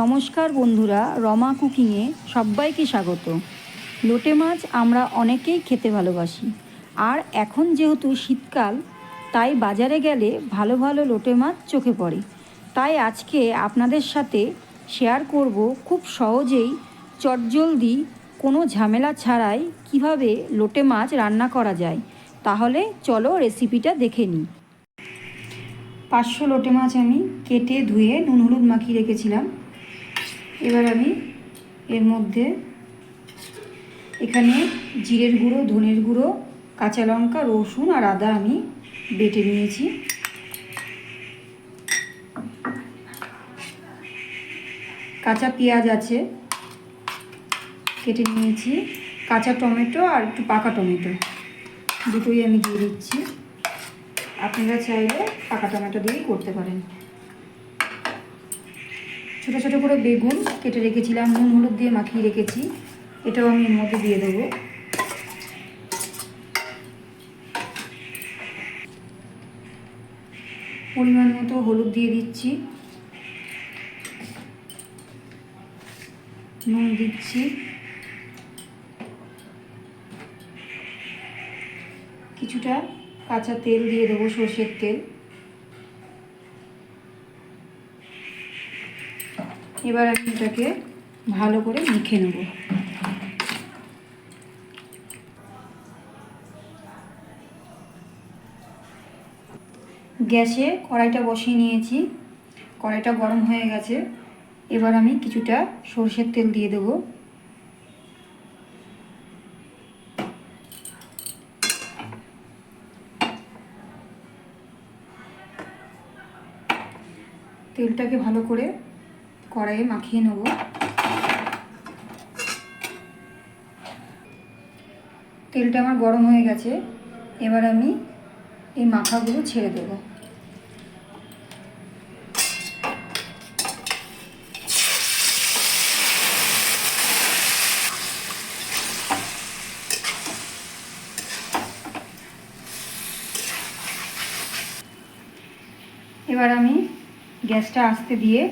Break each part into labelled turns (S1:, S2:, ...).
S1: নমস্কার বন্ধুরা, রমা কুকিংয়ে সবাইকে স্বাগত। লোটে মাছ আমরা অনেকেই খেতে ভালোবাসি। আর এখন যেহেতু শীতকাল, তাই বাজারে গেলে ভালো ভালো লোটে মাছ চোখে পড়ে। তাই আজকে আপনাদের সাথে শেয়ার করব খুব সহজেই চটজলদি কোনো ঝামেলা ছাড়াই কীভাবে লোটে মাছ রান্না করা যায়। তাহলে চলো রেসিপিটা দেখে নিই। পাঁচশো লোটে মাছ আমি কেটে ধুয়ে নুন হলুদ মাখিয়ে রেখেছিলাম। এবার আমি এর মধ্যে এখানে জিরের গুঁড়ো, ধনের গুঁড়ো, কাঁচা লঙ্কা, রসুন আর আদা আমি বেটে নিয়েছি। কাঁচা পেঁয়াজ আছে, কেটে নিয়েছি। কাঁচা টমেটো আর একটু পাকা টমেটো, দুটোই আমি দিয়ে দিচ্ছি। আপনারা চাইলে পাকা টমেটো দিয়েই করতে পারেন। ছোটো ছোটো করে বেগুন কেটে রেখেছিলাম, নুন হলুদ দিয়ে মাখিয়ে রেখেছি। এটাও আমি এর মধ্যে দিয়ে দেবো। পরিমাণ মতো হলুদ দিয়ে দিচ্ছি। নুন দিচ্ছি। কিছুটা কাঁচা তেল দিয়ে দেবো সর্ষের তেল। এবার আমি এটাকে ভালো করে মেখে নেব। গ্যাসে কড়াইটা বসিয়ে নিয়েছি। কড়াইটা গরম হয়ে গেছে। এবার আমি কিছুটা সর্ষের তেল দিয়ে দেবো। তেলটাকে ভালো করে কড়াইয়ে মাখিয়ে নেব। তেলটা আমার গরম হয়ে গেছে। এবার আমি এই মাখাগুলো ছেড়ে দেব। এবার আমি গ্যাসটা আস্তে দিয়ে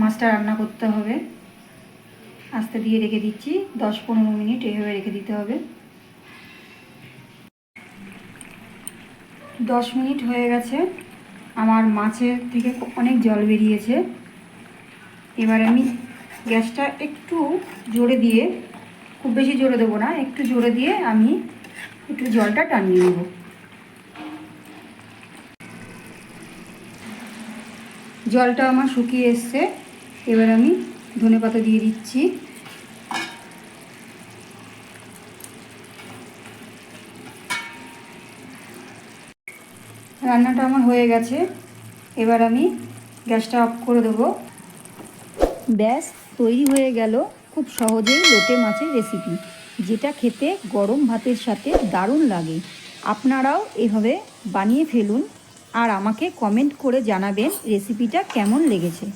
S1: মাছটা রান্না করতে হবে। আস্তে দিয়ে রেখে দিচ্ছি। দশ পনেরো মিনিট এইভাবে রেখে দিতে হবে। দশ মিনিট হয়ে গেছে। আমার মাছের থেকে অনেক জল বেরিয়েছে। এবার আমি গ্যাসটা একটু জোরে দিয়ে, খুব বেশি জোরে দেবো না, একটু জোরে দিয়ে আমি একটু জলটা টানিয়ে নেব। জলটা আমার শুকিয়ে এসছে। এবার আমি ধনে পাতা দিয়ে দিচ্ছি। রান্নাটা আমার হয়ে গেছে। এবার আমি গ্যাসটা অফ করে দেবো। ব্যাস, তৈরি হয়ে গেল খুব সহজেই লোটে মাছের রেসিপি। যেটা খেতে গরম ভাতের সাথে দারুণ লাগে। আপনারাও এভাবে বানিয়ে ফেলুন। আর আমাকে কমেন্ট করে জানাবেন রেসিপিটা কেমন লেগেছে।